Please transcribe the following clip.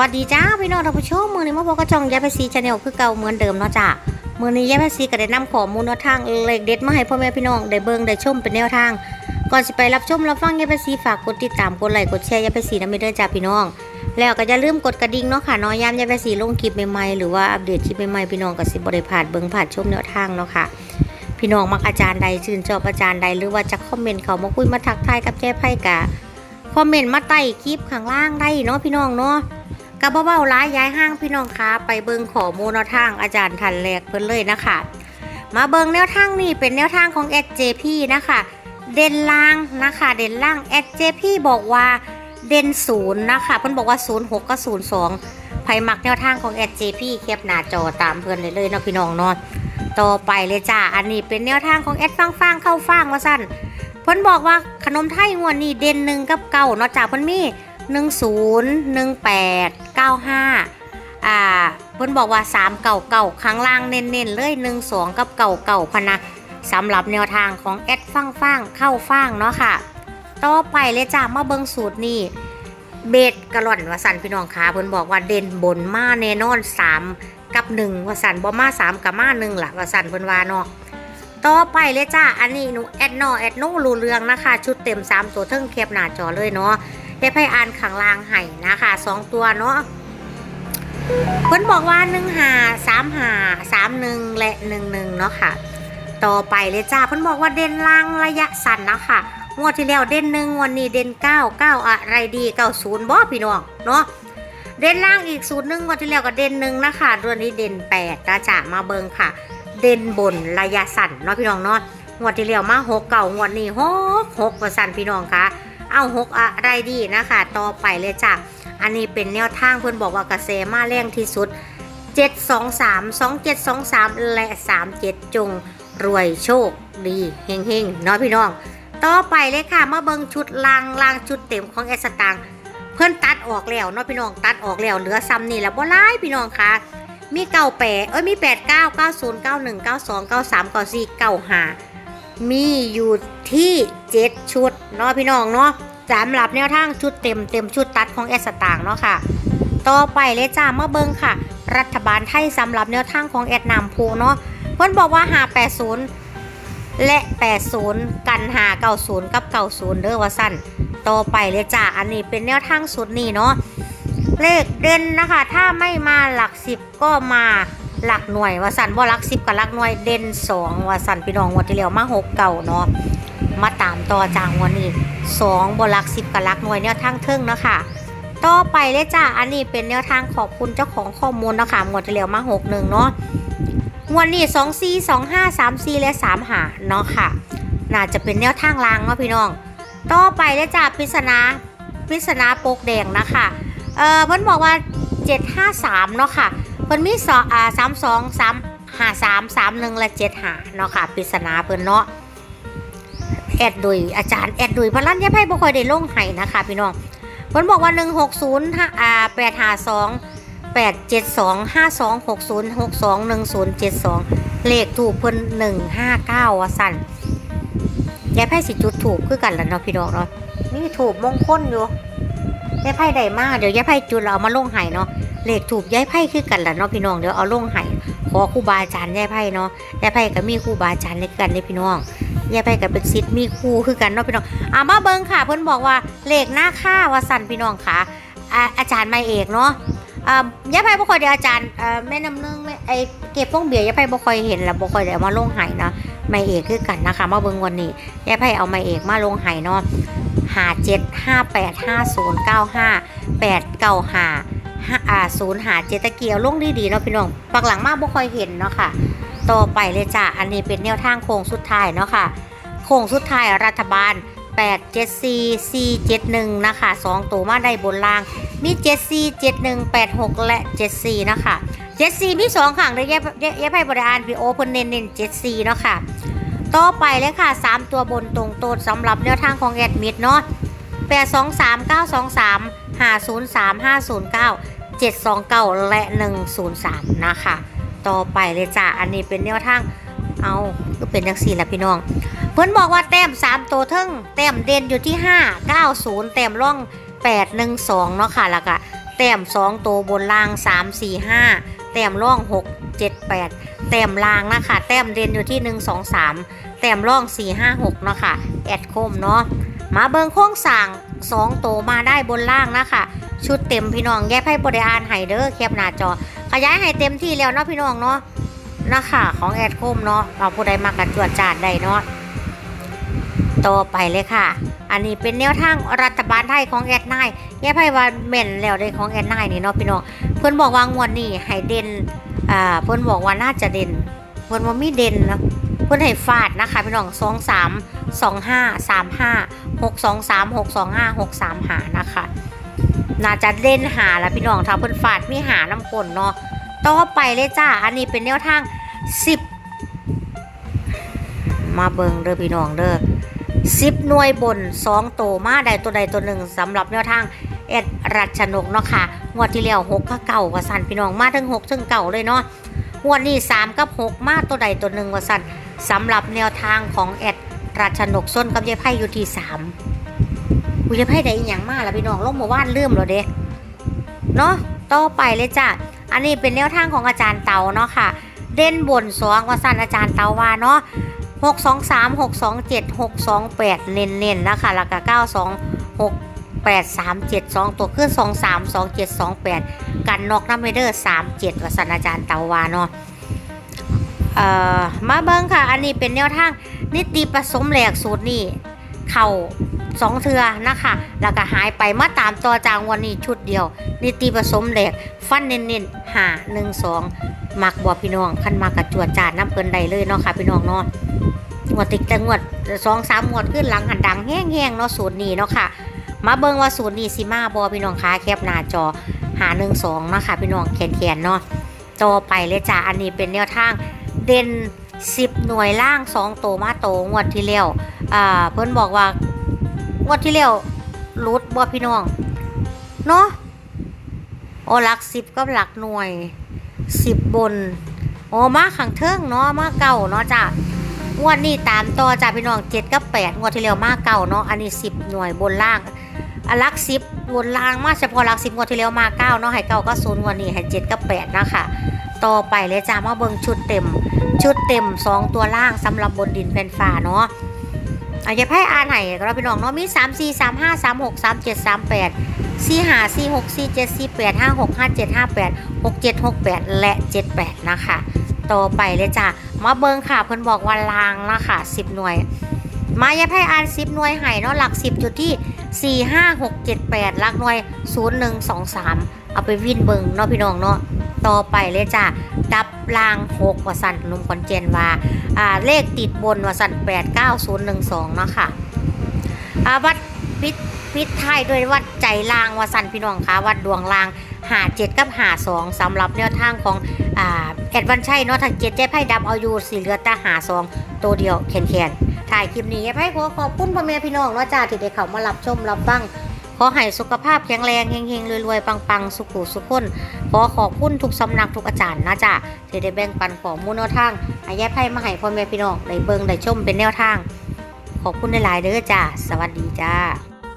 วัสดีจ้าพี่น้องท่านผู้ชมมือนี้มาพบกับช่องยายภาษีชาแนลคือเก่าเหมือนเดิมเนาะจ้ามือนี้ยายภาษีก็ได้นำข้อมูลแนวทางเลขเด็ดมาให้พ่อแม่พี่น้องได้เบิ่งได้ชมเป็นแนวทาง ก่อนสิไปรับชมรับฟังยายภาษีฝากกดติดตามกดไลค์กดแชร์ยายภาษีนะไม่เด้อจ้าพี่น้อง แล้วก็อย่าลืมกดกระดิ่งเนาะค่ะน้อยยามยายภาษีลงคลิปใหม่ๆหรือว่าอัปเดตคลิปใหม่ๆพี่น้องก็สิบ่ได้พลาดเบิ่งผ่านชมแนวทางเนาะค่ะพี่น้องมักอาจารย์ใดชื่นชอบอาจารย์ใดหรือว่าจะคอมเมนต์เขามาคุยมาทักทายกับแจ้ไพ่กะคอมเมนต์มาใต้คลิปข้างล่างได้เนาะพี่น้องเนาะ กระเบ้าๆร้ายย้ายห้างพี่น้องคะไปเบิงขอมูลทางอาจารย์ทันแรกเพิ่นเลยนะคะ มาเบิงแนวทางนี่เป็นแนวทางของ SJP นะคะ เด่นล่างนะคะ เด่นล่าง SJP บอกว่าเด่นศูนย์นะคะเพิ่นบอกว่า 06กับ02ไผมักแนวทางของ SJP แคปหน้าจอตามเพิ่อนเลยเลยนะพี่น้องเนาะต่อไปเลยจ้า อันนี้เป็นแนวทางของแอดฟังฟังเข้าฟังว่าสั้นเพิ่นบอกว่าขนมไทยงวดนี้เด่นหนึ่งกับเก้าเนาะจ้าเพิ่นมีหนึ่งศูนย์หนึ่งแปด เก้าห้าอ่าเพิ่นบอกว่าสามเก่าเก่าข้างล่างเน้นๆเลยหนึ่งสองกับเก่าเก่าพะนะสำหรับแนวทางของแอดฟังฟังเข้าฟังเนาะค่ะ ต่อไปเลยจ้ามาเบิงสูตรนี่เบ็ดกระหล่อนวาสันพี่น้องขาเพิ่นบอกว่าเด่นบนมาแน่นอนสามกับหนึ่งวสันบ่มาสามกับมาหนึ่งล่ะวสันเพิ่นว่าเนาะต่อไปเลยจ้า อันนี้หนูแอดนอแอดโนรูเรื่องนะคะ ชุดเต็มสามตัวเทิงเทียบหน้าจอเลยเนาะ ได้ไพ่อ่านขังลางไห่นะคะสองตัวเนาะเพิ่นบอกว่าหนึ่งหาสามหาสามหนึ่งและหนึ่งหนึ่งเนาะค่ะ ต่อไปเลยจ้าเพิ่นบอกว่าเด่นล่างระยะสั้นนะคะงวดที่แล้วเด่นหนึ่งวันนี้เด่นเก้าเก้าอะไรดีเก้าศูนย์บ่พี่น้องเนาะเด่นล่างอีกศูนย์หนึ่งวันที่แล้วก็เด่นหนึ่งนะคะตัวนนี้เด่นแปดจ๊ะมาเบิงค่ะ เด่นบนระยะสั้นเนาะพี่น้องเนาะงวดที่แล้วมาหกเก่างวดนี้หกหกเปอร์เซ็นต์พี่น้องค่ะ เอาหกอะไรดีนะคะ ต่อไปเลยจ้ะอันนี้เป็นแนวทางเพื่อนบอกว่ากระแสมาแรงที่สุด 7 2 3 2 7 2 3 และ 3 7 จงรวยโชคดีเฮงเฮงๆเนาะพี่น้อง ต่อไปเลยค่ะมาเบิงชุดลางลางชุดเต็มของแอสตางเพื่อนตัดออกแล้วเนาะพี่น้องตัดออกแล้วเหลือซ้ำนี่แล้วบ่ร้ายพี่น้องค่ะ มีเก้าแปดเอ้ยมีแปดเก้าเก้าศูนย์เก้าหนึ่งเก้าสองเก้าสามเก้าสี่เก้าห้า มีอยู่ที่7ชุดเนาะพี่น้องเนาะสำหรับแนวทางชุดเต็มเต็มชุดตัดของแอสตางเนาะค่ะ ต่อไปเลยจ้ามาเบิงค่ะ รัฐบาลไทยสำหรับแนวทางของแอดนามพูเนาะเพิ่นบอกว่าหา80 และ 80 กันหา90 กับ 90 เด้อว่าสั้นต่อไปเลยจ้าอันนี้เป็นแนวทางสุดนี่เนาะเลขเด่นนะคะ ถ้าไม่มาหลัก10ก็มา หลักหน่วยว่าสันบ่ลักสิบกับหลักหน่วยเด่นสองว่าสันพี่น้องงวันที่แล้วมาหกเก่าเนาะมาตามต่อจางวันนี้สองบ่ลักสิบกับหลักหน่วยแนวทางเทิงเนาะค่ะต่อไปเลยจ้าอันนี้เป็นแนวทางขอบคุณเจ้าของข้อมูลนะคะงวดที่แล้วมาหกหนึ่งเนาะงวันนี้สองสี่สองห้าสามสี่และสามหาเนาะค่ะ น่าจะเป็นแนวทางลางเนาะพี่น้อง ต่อไปเลยจ้าปริศนาปริศนาโปกแดงนะคะเออเพิ่นบอกว่าเจ็ดห้าสามเนาะค่ะ เพิ่นมีสองอ่าสามสองสามห้าสามสามหนึ่งและเจ็ดหาเนาะค่ะปริศนาเพิ่นเนาะแอดดุยอาจารย์แอดดุยพลันยาไพ่บ่ค่อยได้ลงให้นะคะพี่น้องเพิ่นบอกว่าหนึ่งหกศูนย์อ่าแปดห้าสองแปดเจ็ดสองห้าสองหกศูนย์หกสองหนึ่งศูนย์เจ็ดสองเลขถูกเพิ่นหนึ่งห้าเก้าวสั่นยายไพ่สิจุดถูกคือกันแล้วเนาะพี่น้องเนาะมีถูกมงคลอยู่ ยายไพ่ได้มากเดี๋ยวยายไพ่จุดเราเอามาลงให้เนาะเลขถูกย้ายไพ่คือกันแหละเนาะพี่น้องเดี๋ยวเอาลงให้ขอครูบาอาจารย์ย้ายไพ่เนาะย้ายไพ่ก็มีครูบาอาจารย์ในกันเลยพี่น้องย้ายไพ่ก็เป็นศิษย์มีครูคือกันเนาะพี่น้องอ่ามาเบิ่งค่ะเพิ่นบอกว่าเลขหน้าค่าว่าสั่นพี่น้องค่ะอาจารย์ไม่เอกเนาะอ่าย้ายไพ่บ่ค่อยได้อาจารย์แม่น้ำหนึงแม่ไอเก็บฟองเบียร์ยายไพ่บ่ค่อยเห็นแล้วบ่ค่อยได้เอามาลงให้เนาะ ไม่เอกคือกันนะคะ มาเบิ่งวันนี้ยายไพ่เอาไม่เอกมาลงให้เนาะหาเจ็ดห้าแปดห้าศูนย์เก้าห้าแปดเก้าห้าห้าอ่าศูนย์หาเจตะเกียวลงดีๆเนาะพี่น้องปักหลังมากบ่ค่อยเห็นเนาะค่ะ ต่อไปเลยจ้ะ อันนี้เป็นแนวทางโค้งสุดท้ายเนาะค่ะ โค้งสุดท้ายรัฐบาล8 7 4 4 7 1นะคะ2ตัวมาได้บนล่าง มี 7 4 7 1 8 6 และ 7 4 นะคะ เจ็ดซีมีสองขังเลยแย่แย่ไพ่บริอานพีโอเพิ่นเน้นเน้นเจ็ดซีเนาะค่ะต่อไปเลยค่ะ 3 ตัวบนตรงโตดสำหรับแนวทางของแอดมิดเนาะแปดสองสามเก้าสองสามห้าศูนย์สามห้าศูนย์เก้าเจ็ดสองเก้าและหนึ่งศูนย์สามนะคะ ต่อไปเลยจ้ะอันนี้เป็นแนวทางเอาก็เป็นยักสี่ละพี่น้อง เพื่อนบอกว่าเต็มสามตัวทึ่งเต็มเด่นอยู่ที่ห้าเก้าศูนย์แต็มร่องแปดหนึ่งสองเนาะค่ะแล้วก็ แต้มสองตัวบนล่างสามสี่ห้าแต้มร่องหกเจ็ดแปดแต้มล่างนะคะแต้มเด่นอยู่ที่หนึ่งสองสามแต้มร่องสี่ห้าหกเนาะค่ะแอดคมเนาะมาเบิงโค้งสั่งสองตัวมาได้บนล่างนะคะชุดเต็มพี่น้องแยกให้บริอานไฮเดอร์แคปหน้าจอ ขยายให้เต็มที่แล้วเนาะพี่น้องเนาะนะคะของแอดคมเนาะเราผู้ใดมากระจวดจาดได้เนาะ ต่อไปเลยค่ะ อันนี้เป็นแนวทางรัฐบาลไทยของแอดไนแยกให้ว่าเม่นแล้วได้ของแอดไนนี่เนาะพี่น้อง เพื่อนบอกว่างวดนี้ให้เด่น อ่า เพื่อนบอกว่าน่าจะเด่น เพื่อนว่ามีเด่นนะเพื่อนให้ฟาดนะคะพี่น้องสองสามสองห้าสามห้าหกสองสามหกสองห้าหกสามหานะคะ น่าจะเล่นหาแล้วพี่น้องถ้าเพิ่อนฟาดมีหาน้ำกลเนาะ ต่อไปเลยจ้า อันนี้เป็นแนวทาง10มาเบิงเด้อพี่น้องเด้อ 10หน่วยบน2โตมาใดตัวใดตัวหนึ่งสำหรับแนวทางเอ็ดรัชนกเนาะค่ะงวดที่แล้ว6กับเก่าวสันพี่น้องมาถึง6ถึงเก่าเลยเนาะงวดนี้3กับ6มาตัวใดตัวหนึ่งวสันสำหรับแนวทางของแอดรัชนกส้นกับยายไพ่อยู่ที่3กูจะให้ได้อีหยังมาละพี่น้องลงมาว่านเริ่มแล้วเด้เนาะต่อไปเลยจ้ะอันนี้เป็นแนวทางของอาจารย์เตาเนาะค่ะ เด่นบนสองวสันอาจารย์เตาว่าเนาะ หกสองสามหกสองเจ็ดหกสองแปดเน้นๆนะคะแล้วก็เก้าสองหกแปดสามเจ็ดสองตัวขึ้นสองสามสองเจ็ดสองแปดกันนอกน้ำเมเดอร์สามเจ็ดว่าสั้นอาจารย์เตาวาเนาะเอ่อมาเบิ้งค่ะ อันนี้เป็นแนวทางนิติผสมแหลกสูตรนี่เข่าสองเทือนะคะ แล้วก็หายไปมาตามต่อจางวันนี้ชุดเดียว นิติผสมแหลกฟันเน้นๆหาหนึ่งสองมักบอพี่น้อง คันมากระจวดจาดน้ำเปินใดเลยเนาะค่ะพี่น้องเนาะ งวดติดแต่งวดสองสามงวดขึ้นหลังหันดังแห้งๆเนาะสูตรนี้เนาะค่ะ มาเบิ่งว่าสูตรนี้สิมาบอพี่น้องคะแคปหน้าจอหาหนึ่งสองเนาะค่ะพี่น้องแขนๆเนาะต่อไปเลยจ้าอันนี้เป็นแนวทางเด่นสิบหน่วยล่างสองโตมาโตงวดที่แล้วอ่าเพิ่นบอกว่างวดที่แล้วรูดบ่พี่น้องเนาะโอ้หลักสิบก็หลักหน่วยสิบบนโอ้มาขังเทิงเนาะมาเก่าเนาะจ้ะ งวดนี้ตามต่อจ้ะพี่น้องเจ็ดกับแปดงวดที่แล้วมาเก่าเนาะอันนี้สิบหน่วยบนล่างอะหลักสิบบนล่างมาเฉพาะลักสิบงวดที่แล้วมาเก้าเนาะให้เก้าก็ศูนย์งวดนี้ให้เจ็ดกับแปดนะคะต่อไปเลยจ้ามาเบิ่งชุดเต็ม ชุดเต็มสองตัวล่างสำหรับบนดินแผ่นฟ้าเนาะอาจจะให้อ่านให้ก็เราพี่น้องเนาะมี3 4 3 5 3 6 3 7 3 8 4 5 4 6 4 7 4 8 5 6 5 7 5 8 6 7 6 8และ78นะคะ ต่อไปเลยจ้ะมาเบิงค่ะเพิ่นบอกว่าลางนะค่ะ 10 หน่วย มายาให้อ่าน10 หน่วยให้เนาะหลัก 10 จุดที่ 4 5 6 7 8หลักหน่วย 0 1 2 3 เอาไปวิ่นเบิงเนาะพี่น้องเนาะต่อไปเลยจ้ะดับลาง6ว่าสันหนุ่มคอนเจนว่าอ่า เลขติดบนว่าสันแปดเก้าศูนย์หนึ่งสองเนาะค่ะอ่าวัดพิษพิษไทยด้วยวัดใจลางว่าสันพี่น้องคะวัดดวงลางหาเจ็ดกับหาสองสำหรับแนวทางของ อ่าแอดวันชัยเนาะทางเจ็ดเจไพ่ดำเอาอยู่สี่เหลือต่หาสองตัวเดียวแขนแขนๆถ่ายคลิปนี้ไพ่ขอขอบคุณพ่อแม่พี่น้องเนาะจ้าที่ได้เข้ามารับชมรับฟังขอให้สุขภาพแข็งแรงเฮงๆรวยๆปังๆ สุขุสุขคนขอขอบคุณทุกสำนักทุกอาจารย์นะจ้าที่ได้แบ่งปันข้อมูลนวทางอายายไพ่มาให้พ่อแม่พี่น้องได้เบิ่งได้ชมเป็นแนวทาง ขอบคุณหลายๆเด้อจ้าสวัสดีจ้า